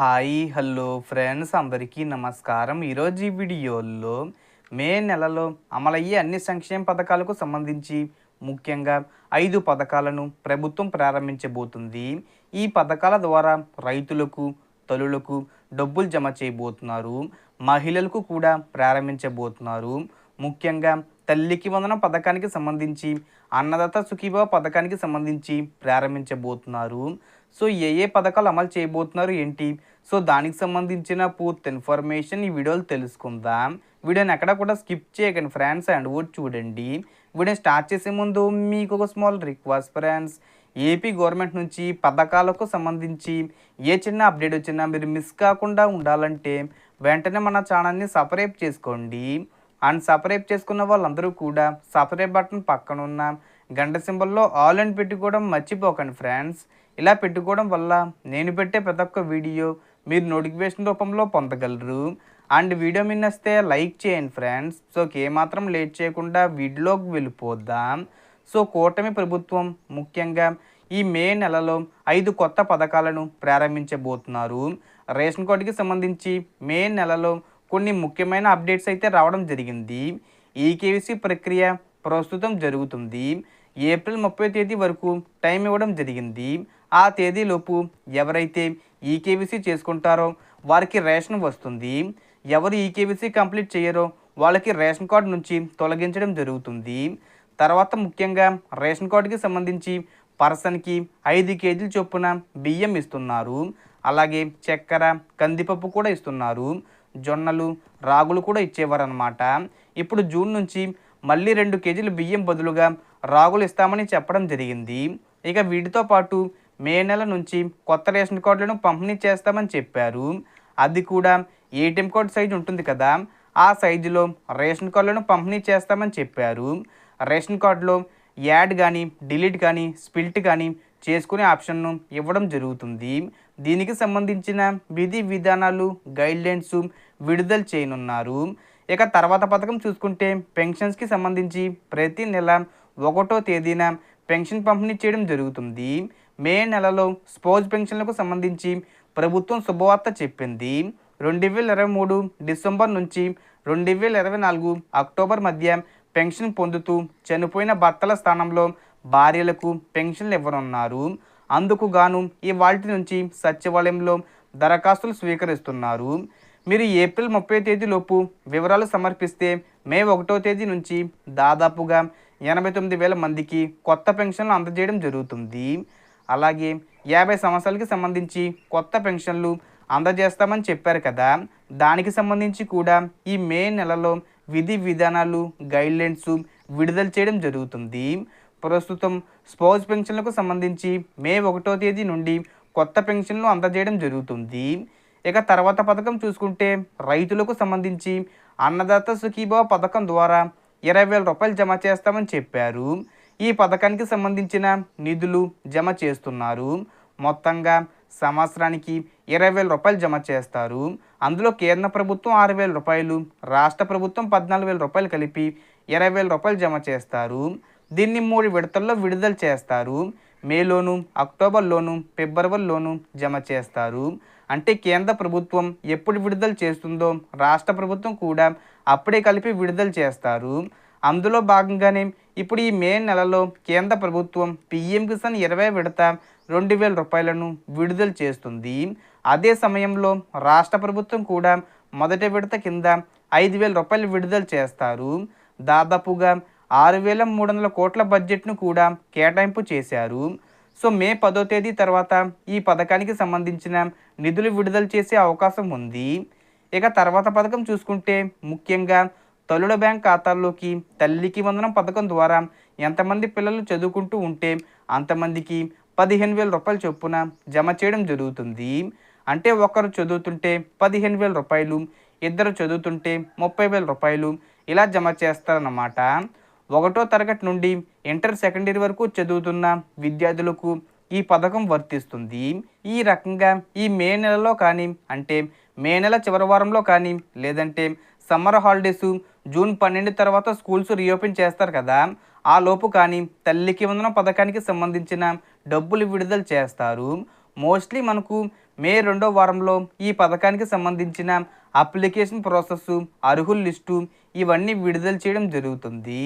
Hi hello friends. అందరికీ నమస్కారం. ఈరోజు ఈ వీడియోలో మే నెలలో అమలయ్యే అన్ని సంక్షేమ పథకాలకు సంబంధించి ముఖ్యంగా ఐదు పథకాలను ప్రభుత్వం ప్రారంభించబోతుంది. ఈ పథకాల ద్వారా రైతులకు తల్లులకు డబ్బులు జమ చేయబోతున్నారు. మహిళలకు కూడా ప్రారంభించబోతున్నారు. ముఖ్యంగా తల్లికి వందనం పథకానికి సంబంధించి అన్నదాత సుఖీభావ పథకానికి సంబంధించి ప్రారంభించబోతున్నారు. సో ఏ ఏ పథకాలు అమలు చేయబోతున్నారు ఏంటి? సో దానికి సంబంధించిన పూర్తి ఇన్ఫర్మేషన్ ఈ వీడియోలు తెలుసుకుందాం. వీడియోని ఎక్కడ కూడా స్కిప్ చేయకండి ఫ్రెండ్స్ అండ్ ఓట్ చూడండి. వీడియో స్టార్ట్ చేసే ముందు మీకు ఒక small request friends. AP government నుంచి పథకాలకు సంబంధించి ఏ చిన్న అప్డేట్ వచ్చినా మీరు మిస్ కాకుండా ఉండాలంటే వెంటనే మన ఛానల్ని సపరేట్ చేసుకోండి. అండ్ సబ్స్క్రైబ్ చేసుకున్న వాళ్ళందరూ కూడా సబ్స్క్రైబ్ బటన్ పక్కన ఉన్న గంట సింబల్లో ఆల్ అని పెట్టుకోవడం మర్చిపోకండి ఫ్రెండ్స్. ఇలా పెట్టుకోవడం వల్ల నేను పెట్టే ప్రతి ఒక్క వీడియో మీరు నోటిఫికేషన్ రూపంలో పొందగలరు. అండ్ వీడియో మీద వస్తే లైక్ చేయండి ఫ్రెండ్స్. సో ఏమాత్రం లేట్ చేయకుండా వీడియోలోకి వెళ్ళిపోద్దాం సో కూటమి ప్రభుత్వం ముఖ్యంగా ఈ మే నెలలో ఐదు కొత్త పథకాలను ప్రారంభించబోతున్నారు. రేషన్ కార్డుకి సంబంధించి మే నెలలో కొన్ని ముఖ్యమైన అప్డేట్స్ అయితే రావడం జరిగింది. ఈకేవీసీ ప్రక్రియ ప్రస్తుతం జరుగుతుంది. ఏప్రిల్ ముప్పై తేదీ వరకు టైం ఇవ్వడం జరిగింది. ఆ తేదీలోపు ఎవరైతే ఈకేవీసీ చేసుకుంటారో వారికి రేషన్ వస్తుంది. ఎవరు ఈకేవీసీ కంప్లీట్ చేయరో వాళ్ళకి రేషన్ కార్డు నుంచి తొలగించడం జరుగుతుంది. తర్వాత ముఖ్యంగా రేషన్ కార్డుకి సంబంధించి పర్సన్కి ఐదు కేజీల చొప్పున బియ్యం ఇస్తున్నారు. అలాగే చక్కెర కందిపప్పు కూడా ఇస్తున్నారు. జొన్నలు రాగులు కూడా ఇచ్చేవారు అనమాట ఇప్పుడు జూన్ నుంచి మళ్ళీ రెండు కేజీలు బియ్యం బదులుగా రాగులు ఇస్తామని చెప్పడం జరిగింది. ఇక వీటితో పాటు మే నెల నుంచి కొత్త రేషన్ కార్డులను పంపిణీ చేస్తామని చెప్పారు. అది కూడా ఏటీఎం కార్డు సైజు ఉంటుంది కదా ఆ సైజులో రేషన్ కార్డులను పంపిణీ చేస్తామని చెప్పారు. రేషన్ కార్డులో యాడ్ కానీ డిలీట్ కానీ స్పిల్ట్ కానీ చేసుకునే ఆప్షన్ను ఇవ్వడం జరుగుతుంది. దీనికి సంబంధించిన విధి విధానాలు గైడ్లైన్స్ విడుదల చేయనున్నారు. ఇక తర్వాత పథకం చూసుకుంటే పెన్షన్స్కి సంబంధించి ప్రతి నెల ఒకటో తేదీన పెన్షన్ పంపిణీ చేయడం జరుగుతుంది. మే నెలలో స్పోజ్ పెన్షన్లకు సంబంధించి ప్రభుత్వం శుభవార్త చెప్పింది. రెండు వేల ఇరవై మూడు డిసెంబర్ నుంచి రెండు వేల ఇరవై నాలుగు అక్టోబర్ మధ్య పెన్షన్ పొందుతూ చనిపోయిన భర్తల స్థానంలో భార్యలకు పెన్షన్లు ఇవ్వనున్నారు. అందుకు గాను ఈ వాటి నుంచి సచివాలయంలో దరఖాస్తులు స్వీకరిస్తున్నారు. మీరు ఏప్రిల్ ముప్పై తేదీలోపు వివరాలు సమర్పిస్తే మే ఒకటో తేదీ నుంచి దాదాపుగా ఎనభై తొమ్మిది వేల మందికి కొత్త పెన్షన్లు అందజేయడం జరుగుతుంది. అలాగే యాభై సంవత్సరాలకి సంబంధించి కొత్త పెన్షన్లు అందజేస్తామని చెప్పారు కదా. దానికి సంబంధించి కూడా ఈ మే నెలలో విధి విధానాలు గైడ్లైన్స్ విడుదల చేయడం జరుగుతుంది. ప్రస్తుతం స్పౌజ్ పెన్షన్లకు సంబంధించి మే ఒకటో తేదీ నుండి కొత్త పెన్షన్లు అందజేయడం జరుగుతుంది. ఇక తర్వాత పథకం చూసుకుంటే రైతులకు సంబంధించి అన్నదాత సుఖీభావ పథకం ద్వారా ఇరవై వేల రూపాయలు జమ చేస్తామని చెప్పారు. ఈ పథకానికి సంబంధించిన నిధులు జమ చేస్తున్నారు. మొత్తంగా సంవత్సరానికి ఇరవై వేల రూపాయలు జమ చేస్తారు. అందులో కేంద్ర ప్రభుత్వం ఆరు వేల రూపాయలు రాష్ట్ర ప్రభుత్వం పద్నాలుగు వేల రూపాయలు కలిపి ఇరవై వేల రూపాయలు జమ చేస్తారు. దీన్ని మూడు విడతల్లో విడుదల చేస్తారు. మేలోను అక్టోబర్లోను ఫిబ్రవరిలోను జమ చేస్తారు. అంటే కేంద్ర ప్రభుత్వం ఎప్పుడు విడుదల చేస్తుందో రాష్ట్ర ప్రభుత్వం కూడా అప్పుడే కలిపి విడుదల చేస్తారు. అందులో భాగంగానే ఇప్పుడు ఈ మే నెలలో కేంద్ర ప్రభుత్వం పిఎం కిసాన్ ఇరవై విడత రెండు వేల రూపాయలను విడుదల చేస్తుంది. అదే సమయంలో రాష్ట్ర ప్రభుత్వం కూడా మొదటి విడత కింద ఐదు వేల రూపాయలు విడుదల చేస్తారు. దాదాపుగా ఆరు వేల మూడు వందల కోట్ల బడ్జెట్ను కూడా కేటాయింపు చేశారు. సో మే పదో తేదీ తర్వాత ఈ పథకానికి సంబంధించిన నిధులు విడుదల చేసే అవకాశం ఉంది. ఇక తర్వాత పథకం చూసుకుంటే ముఖ్యంగా తల్లుల బ్యాంక్ ఖాతాల్లోకి తల్లికి వందనం పథకం ద్వారా ఎంతమంది పిల్లలు చదువుకుంటూ ఉంటే అంతమందికి పదిహేను వేల రూపాయలు చొప్పున జమ చేయడం జరుగుతుంది. అంటే ఒకరు చదువుతుంటే పదిహేను వేల రూపాయలు ఇద్దరు చదువుతుంటే ముప్పై వేల రూపాయలు ఇలా జమ చేస్తారన్నమాట. ఒకటో తరగతి నుండి ఇంటర్ సెకండరీ వరకు చదువుతున్న విద్యార్థులకు ఈ పథకం వర్తిస్తుంది. ఈ రకంగా ఈ మే నెలలో కానీ అంటే మే నెల చివరి వారంలో కానీ లేదంటే సమ్మర్ హాలిడేస్ జూన్ పన్నెండు తర్వాత స్కూల్స్ రీఓపెన్ చేస్తారు కదా. ఆ లోపు కానీ తల్లికి వందన పథకానికి సంబంధించిన డబ్బులు విడుదల చేస్తారు. మోస్ట్లీ మనకు మే రెండో వారంలో ఈ పథకానికి సంబంధించిన అప్లికేషన్ ప్రాసెస్ అర్హుల లిస్టు ఇవన్నీ విడుదల చేయడం జరుగుతుంది.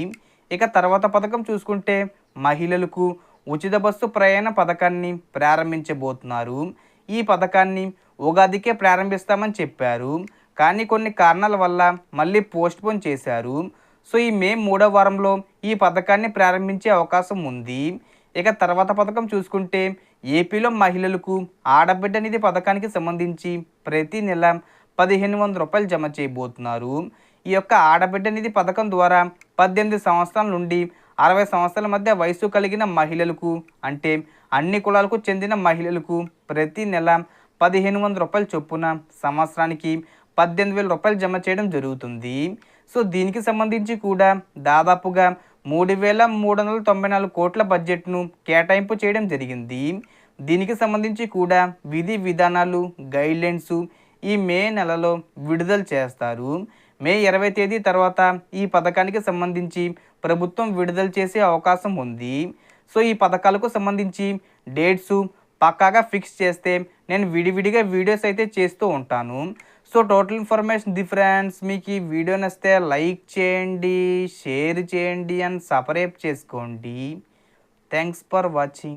ఇక తర్వాత పథకం చూసుకుంటే మహిళలకు ఉచిత బస్సు ప్రయాణ పథకాన్ని ప్రారంభించబోతున్నారు. ఈ పథకాన్ని ఉగాదికే ప్రారంభిస్తామని చెప్పారు. కానీ కొన్ని కారణాల వల్ల మళ్ళీ పోస్ట్పోన్ చేశారు. సో ఈ మే మూడో వారంలో ఈ పథకాన్ని ప్రారంభించే అవకాశం ఉంది. ఇక తర్వాత పథకం చూసుకుంటే ఏపీలో మహిళలకు ఆడబిడ్డ నిధి పథకానికి సంబంధించి ప్రతి నెల పదిహేను వందల రూపాయలు జమ చేయబోతున్నారు. ఈ యొక్క ఆడబిడ్డ నిధి పథకం ద్వారా పద్దెనిమిది సంవత్సరాల నుండి అరవై సంవత్సరాల మధ్య వయసు కలిగిన మహిళలకు అంటే అన్ని కులాలకు చెందిన మహిళలకు ప్రతి నెల పదిహేను వందల రూపాయల చొప్పున సంవత్సరానికి పద్దెనిమిది వేల రూపాయలు జమ చేయడం జరుగుతుంది. సో దీనికి సంబంధించి కూడా దాదాపుగా మూడు వేల మూడు వందల తొంభై నాలుగు కోట్ల బడ్జెట్ను కేటాయింపు చేయడం జరిగింది. దీనికి సంబంధించి కూడా విధి విధానాలు గైడ్లైన్స్ ఈ మే నెలలో విడుదల చేస్తారు. మే ఇరవై తేదీ తర్వాత ఈ పథకానికి సంబంధించి ప్రభుత్వం విడుదల చేసే అవకాశం ఉంది. సో ఈ పథకాలకు సంబంధించి డేట్స్ పక్కాగా ఫిక్స్ చేస్తే నేను విడివిడిగా వీడియోస్ అయితే చేస్తూ ఉంటాను. సో టోటల్ ఇన్ఫర్మేషన్ డిఫరెన్స్ మీకు ఈ వీడియో నచ్చితే లైక్ చేయండి షేర్ చేయండి అండ్ సపరేట్ చేసుకోండి. Thanks for watching.